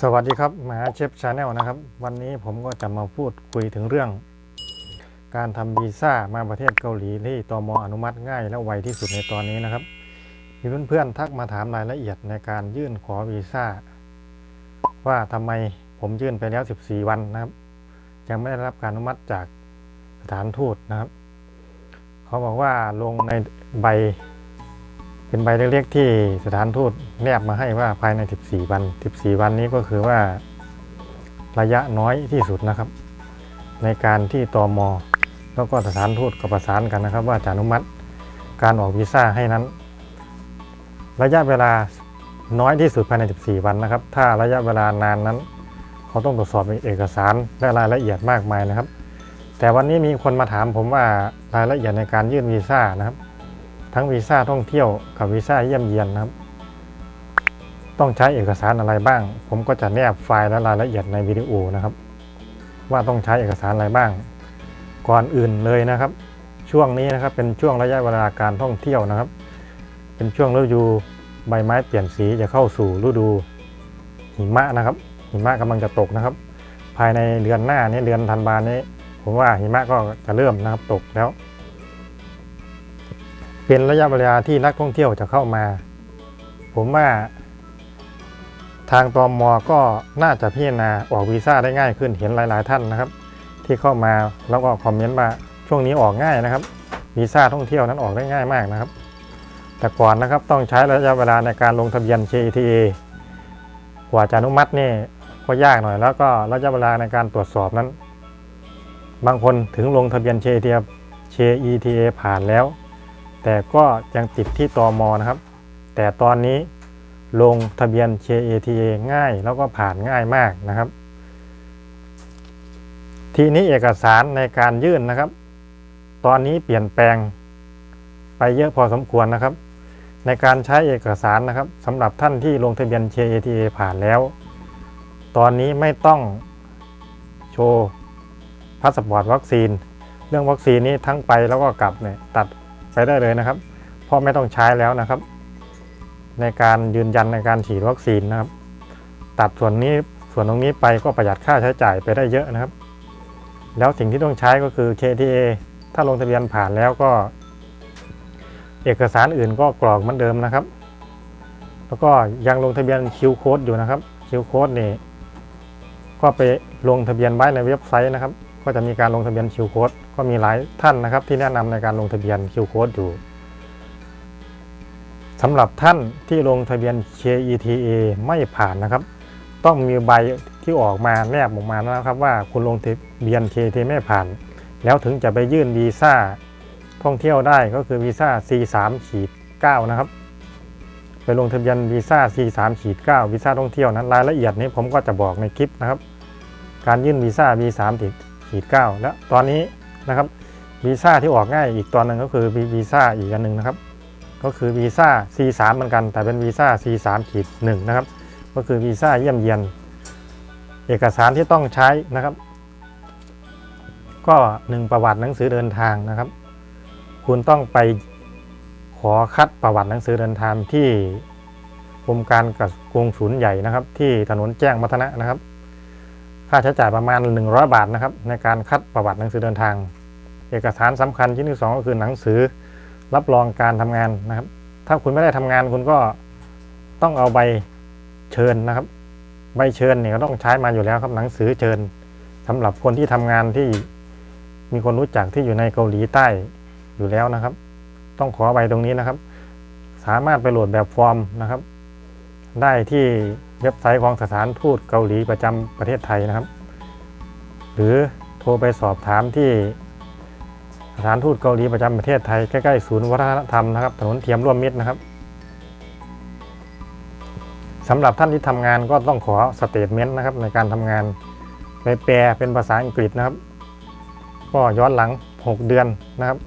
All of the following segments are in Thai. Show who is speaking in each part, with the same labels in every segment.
Speaker 1: สวัสดีครับมหาเชฟชาแนลนะครับ วันนี้ผมก็จะมาพูดคุยถึงเรื่อง การทำวีซ่ามาประเทศเกาหลีที่ตมอนุมัติง่ายและไวที่สุดในตอนนี้นะครับมีเพื่อนๆทักมาถามรายละเอียดในการยื่นขอวีซ่า ว่าทำไมผมยื่นไปแล้ว 14 วันนะครับ ยังไม่ได้รับการอนุมัติจากสถานทูตนะครับ เขาบอกว่าลงในใบ เป็นใบเล็กๆที่สถานทูตแนบมาให้ว่าภายใน 14 วัน 14 วันนี้ก็คือว่าระยะน้อยที่สุดนะครับ ในการที่ตอมอแล้วก็สถานทูตก็ประสานกันนะครับ ว่าจะอนุมัติการออกวีซ่าให้นั้น ระยะเวลาน้อยที่สุดภายใน 14 วันนะครับ ถ้าระยะเวลานานนั้น เขาต้องตรวจสอบเอกสารและรายละเอียดมากมายนะครับ แต่วันนี้มีคนมาถามผมว่ารายละเอียดในการยื่นวีซ่านะครับ ทั้งวีซ่าท่องเที่ยวกับวีซ่าเยี่ยมเยียนนะครับ ต้องใช้เอกสารอะไรบ้าง ผมก็จะแนบไฟล์และรายละเอียดในวิดีโอนะครับ ว่าต้องใช้เอกสารอะไรบ้าง ก่อนอื่นเลยนะครับ ช่วงนี้นะครับเป็นช่วงระยะเวลาการท่องเที่ยวนะครับ เป็นช่วงฤดูใบไม้เปลี่ยนสีจะเข้าสู่ฤดูหิมะนะครับ หิมะกำลังจะตกนะครับ ภายในเดือนหน้านี้เดือนธันวานี้ ผมว่าหิมะก็จะเริ่มนะครับตกแล้ว เป็นระยะเวลาที่นักท่องเที่ยวจะเข้ามา ผมว่า ทางตอมอก็น่าจะพิจารณาออกวีซ่าได้ง่ายขึ้นเห็นหลาย ๆ ท่านนะครับ ที่เข้ามาแล้วก็คอมเมนต์ว่าช่วงนี้ออกง่ายนะครับวีซ่าท่องเที่ยวนั้นออกได้ง่ายมากนะครับ แต่ก่อนนะครับต้องใช้ระยะเวลาในการลงทะเบียน KTA กว่าจะอนุมัตินี่ก็ยากหน่อย แล้วก็ระยะเวลาในการตรวจสอบนั้น บางคนถึงลงทะเบียน KTA KETA ผ่านแล้ว แต่ก็ยังติดที่ตอมอนะครับ แต่ตอนนี้ลงทะเบียน KATA ง่ายแล้วก็ผ่านง่ายมากนะครับ ทีนี้เอกสารในการยื่นนะครับ ตอนนี้เปลี่ยนแปลงไปเยอะพอสมควรนะครับ ในการใช้เอกสารนะครับสำหรับท่านที่ลงทะเบียน KATA ผ่านแล้ว ตอนนี้ไม่ต้องโชว์พาสปอร์ตวัคซีน เรื่องวัคซีนนี้ทั้งไปแล้วก็กลับเนี่ยตัด ไปได้เลยนะครับ เพราะไม่ต้องใช้แล้วนะครับ ในการยืนยันในการฉีดวัคซีนนะครับ ตัดส่วนนี้ส่วนตรงนี้ไปก็ประหยัดค่าใช้จ่ายไปได้เยอะนะครับ แล้วสิ่งที่ต้องใช้ก็คือ KTA ถ้าลงทะเบียนผ่านแล้วก็ เอกสารอื่นก็กรอกเหมือนเดิมนะครับ แล้วก็ยังลงทะเบียนคิวโค้ดอยู่นะครับคิวโค้ดนี่ก็ไปลงทะเบียนไว้ในเว็บไซต์นะครับ ก็จะมีการลงทะเบียนคิวโค้ด ก็มีหลายท่านนะครับที่แนะนำในการลงทะเบียนคิวโค้ดอยู่สำหรับท่านที่ลงทะเบียน KETA ไม่ผ่านนะครับ ต้องมีใบที่ออกมาแนบออกมานะครับ ว่าคุณลงทะเบียน KETA ไม่ผ่าน แล้วถึงจะไปยื่นวีซ่าท่องเที่ยวได้ก็คือวีซ่า C3 ขีด9นะครับไปลงทะเบียนวีซ่า C3 ขีด9วีซ่าท่องเที่ยวนั้นรายละเอียดนี้ผมก็จะบอกในคลิปนะครับ การยื่นวีซ่า V3 ขีด9และตอนนี้ นะครับวีซ่าที่ออกง่ายอีกตัวหนึ่งก็คือวีซ่าอีกอันหนึ่งนะครับ ก็คือวีซ่า C3 เหมือนกัน แต่เป็นวีซ่า C3 ขีด1นะครับ ก็คือวีซ่าเยี่ยมเยียน เอกสารที่ต้องใช้นะครับ ก็หนึ่งประวัติหนังสือเดินทางนะครับ คุณต้องไปขอคัดประวัติหนังสือเดินทางที่กรมการกับกรงศูนย์ใหญ่นะครับ ที่ถนนแจ้งวัฒนะนะครับ ค่าใช้จ่ายประมาณ 100 บาทนะครับในการคัดประวัติหนังสือเดินทาง เอกสารสำคัญชิ้นที่สองก็คือหนังสือรับรองการทำงานนะครับ ถ้าคุณไม่ได้ทำงานคุณก็ต้องเอาใบเชิญนะครับ ใบเชิญเนี่ยก็ต้องใช้มาอยู่แล้วครับหนังสือเชิญสำหรับคนที่ทำงานที่มีคนรู้จักที่อยู่ในเกาหลีใต้อยู่แล้วนะครับ ต้องขอใบตรงนี้นะครับ สามารถไปโหลดแบบฟอร์มนะครับ ได้ที่ เว็บไซต์ของสถานทูตเกาหลีประจำประเทศไทยนะครับ หรือโทรไปสอบถามที่สถานทูตเกาหลีประจำประเทศไทยใกล้ๆศูนย์วัฒนธรรมนะครับ ถนนเทียมร่วมมิตรนะครับสำหรับท่านที่ทำงานก็ต้องขอสเตทเมนต์นะครับในการทำงานไปแปลเป็นภาษาอังกฤษนะครับ ก็ย้อนหลัง 6 เดือนนะครับ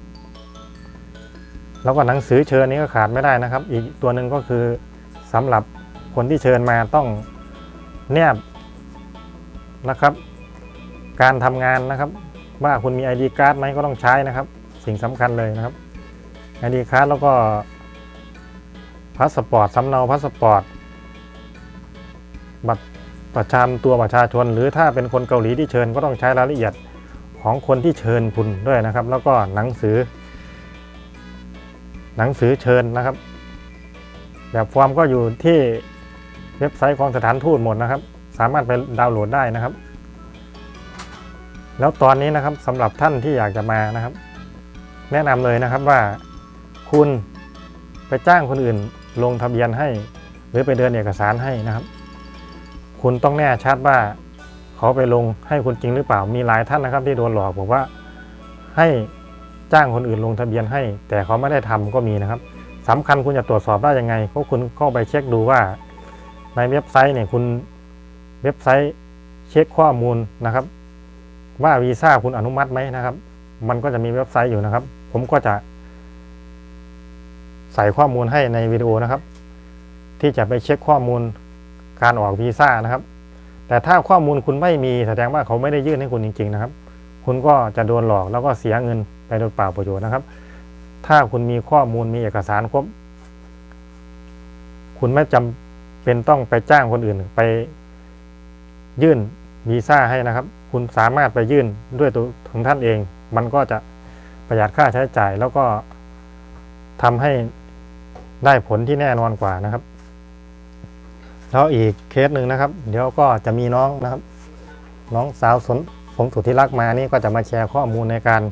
Speaker 1: แล้วก็หนังสือเชิญนี้ก็ขาดไม่ได้นะครับ อีกตัวหนึ่งก็คือสำหรับ คนที่เชิญมาต้องแนบนะครับ การทำงานนะครับ ว่าคุณมี ID การ์ดไหมก็ต้องใช้นะครับ สิ่งสำคัญเลยนะครับ ID การ์ดแล้วก็พาสปอร์ตสำเนาพาสปอร์ตบัตรประจำตัวประชาชน หรือถ้าเป็นคนเกาหลีที่เชิญก็ต้องใช้รายละเอียดของคนที่เชิญคุณด้วยนะครับ แล้วก็หนังสือ หนังสือเชิญนะครับ แบบฟอร์มก็อยู่ที่ เว็บไซต์ของสถานทูตหมดนะครับ สามารถไปดาวน์โหลดได้นะครับ แล้วตอนนี้นะครับสำหรับท่านที่อยากจะมานะครับ แนะนำเลยนะครับว่าคุณไปจ้างคนอื่นลงทะเบียนให้ หรือไปเดินเอกสารให้นะครับ คุณต้องแน่ชัดว่าเขาไปลงให้คุณจริงหรือเปล่ามีหลายท่านนะครับ ที่โดนหลอกบอกว่าให้จ้างคนอื่นลงทะเบียนให้ แต่เขาไม่ได้ทำก็มีนะครับสำคัญคุณจะตรวจสอบได้ยังไงก็คุณเข้าไปเช็คดูว่า ในเว็บไซต์เนี่ยคุณเว็บไซต์เช็คข้อมูลนะครับ ว่าวีซ่าคุณอนุมัติไหมนะครับ มันก็จะมีเว็บไซต์อยู่นะครับ ผมก็จะ ใส่ข้อมูลให้ในวิดีโอนะครับ ที่จะไปเช็คข้อมูลการออกวีซ่านะครับ แต่ถ้าข้อมูลคุณไม่มีแสดงว่าเขาไม่ได้ยื่นให้คุณจริง ๆ นะครับ คุณก็จะโดนหลอกแล้วก็เสียเงินไปโดยเปล่าประโยชน์นะครับ ถ้าคุณมีข้อมูลมีเอกสารครบ คุณไม่จำ เป็นต้องไปจ้างคนอื่นไปยื่นวีซ่าให้นะครับ คุณสามารถไปยื่นด้วยตัวของท่านเอง มันก็จะประหยัดค่าใช้จ่ายแล้วก็ทำให้ได้ผลที่แน่นอนกว่านะครับ แล้วอีกเคสหนึ่งนะครับ เดี๋ยวก็จะมีน้องนะครับ น้องสาวสนผมสุทธิรักมานี่ก็จะมาแชร์ข้อมูลในการ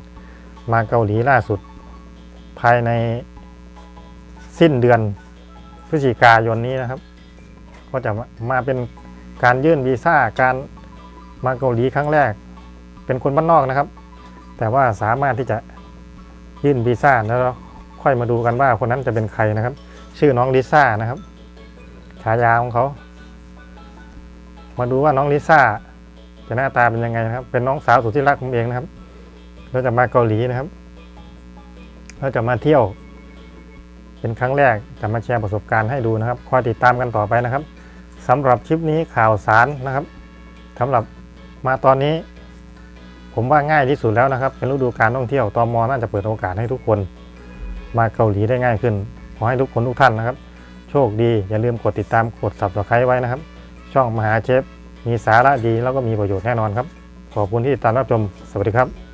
Speaker 1: มาเกาหลีล่าสุด ภายในสิ้นเดือนพฤศจิกายนนี้นะครับ ก็จะมาเป็นการยื่นวีซ่าการมาเกาหลีครั้งแรก เป็นคนบ้านนอกนะครับ แต่ว่าสามารถที่จะยื่นวีซ่าแล้วค่อยมาดูกันว่าคนนั้นจะเป็นใครนะครับ ชื่อน้องลิซ่านะครับฉายาของเขา มาดูว่าน้องลิซ่าจะหน้าตาเป็นยังไงนะครับ เป็นน้องสาวสุดที่รักผมเองนะครับเราจะมาเกาหลีนะครับเราจะมาเที่ยว เป็นครั้งแรกจะมาแชร์ประสบการณ์ให้ดูนะครับคอยติดตามกันต่อไปนะครับ สำหรับคลิปนี้ข่าวสารนะครับสำหรับมาตอนนี้ ผมว่าง่ายที่สุดแล้วนะครับ เป็นฤดูการท่องเที่ยวตอมอน่าจะเปิดโอกาสให้ทุกคน มาเกาหลีได้ง่ายขึ้น ขอให้ทุกคนทุกท่านนะครับ โชคดีอย่าลืมกดติดตามกด subscribe ไว้นะครับ ช่องมหาเชฟมีสาระดีแล้วก็มีประโยชน์แน่นอนครับ ขอบคุณที่ติดตามรับชมสวัสดีครับ